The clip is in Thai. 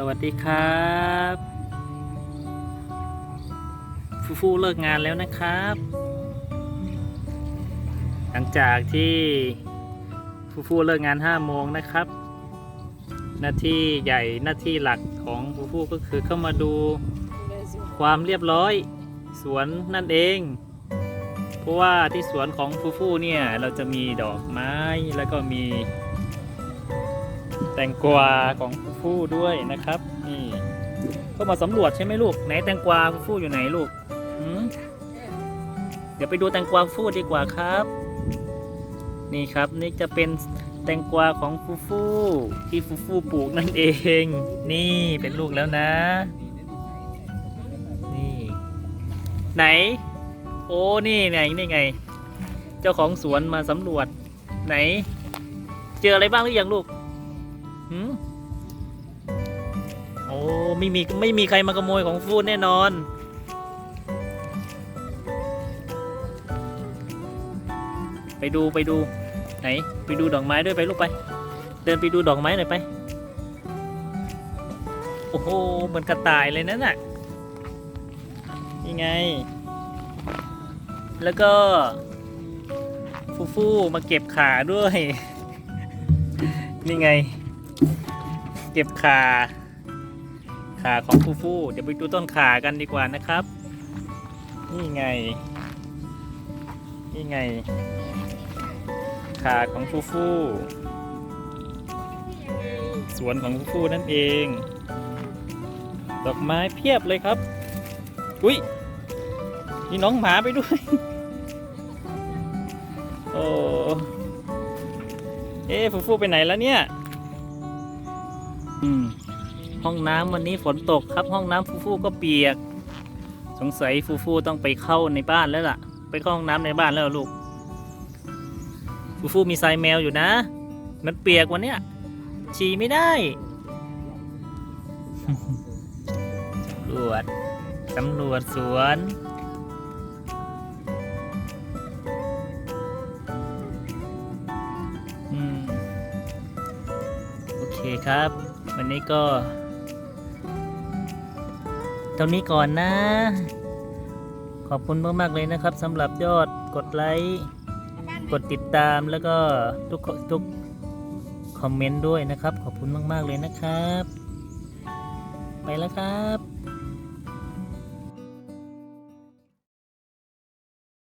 สวัสดีครับ ฟูฟูเลิกงานแล้วนะครับ หลังจากที่ฟูฟูเลิกงาน5โมงนะครับ หน้าที่ใหญ่หน้าที่หลักของฟูฟูก็คือเข้ามาดูความเรียบร้อยสวนนั่นเอง เพราะว่าที่สวนของฟูฟูเนี่ยเราจะมีดอกไม้แล้วก็มี แตงกวาของฟูฟูด้วยนะครับนี่ก็มาสำรวจใช่ไหมลูกไหนแตงกวาฟูฟูอยู่ไหนลูกเดี๋ยวไปดูแตงกวาฟูฟูดีกว่าครับ นี่ครับนี่จะเป็นแตงกวาของฟูฟูที่ฟูฟูปลูกนั่นเอง นี่เป็นลูกแล้วนะ นี่ ไหน โอ้นี่ไงนี่ไง เจ้าของสวนมาสำรวจ ไหน เจออะไรบ้างหรือยังลูก หืมโอ้ไม่มีไม่มีใครมาขโมยของฟูดแน่นอน ไปดูไปดู ไหน ไปดูดอกไม้ด้วยไปลูกไป เดินไปดูดอกไม้หน่อยไป โอ้โหเหมือนกระต่ายเลยนั่นน่ะนี่ไง แล้วก็ ฟูฟูมาเก็บขาด้วย นี่ไง เก็บขาขาของฟูฟูเดี๋ยวไปดูต้นขากันดีกว่านะครับ นี่ไง นี่ไง ขาของฟูฟูสวนของฟูฟูนั่นเอง ดอกไม้เพียบเลยครับ อุ้ยมีน้องหมาไปด้วย โอ้เอ๊ฟูฟูไปไหนแล้วเนี่ย อืม ห้องน้ำวันนี้ฝนตกครับ ห้องน้ำฟูฟูก็เปียก สงสัยฟูฟูต้องไปเข้าในบ้านแล้วล่ะ ไปเข้าห้องน้ำในบ้านแล้วลูก ฟูฟูมีทรายแมวอยู่นะ มันเปียกวันเนี้ยฉี่ไม่ได้สำรวจสำรวจสวน อืม โอเคครับ วันนี้ก็เท่านี้ก่อนนะ ขอบคุณมากๆเลยนะครับสำหรับยอดกดไลค์กดติดตามแล้วก็ทุกทุกคอมเมนต์ด้วยนะครับ ขอบคุณมาก ๆ เลยนะครับ ไปแล้วครับ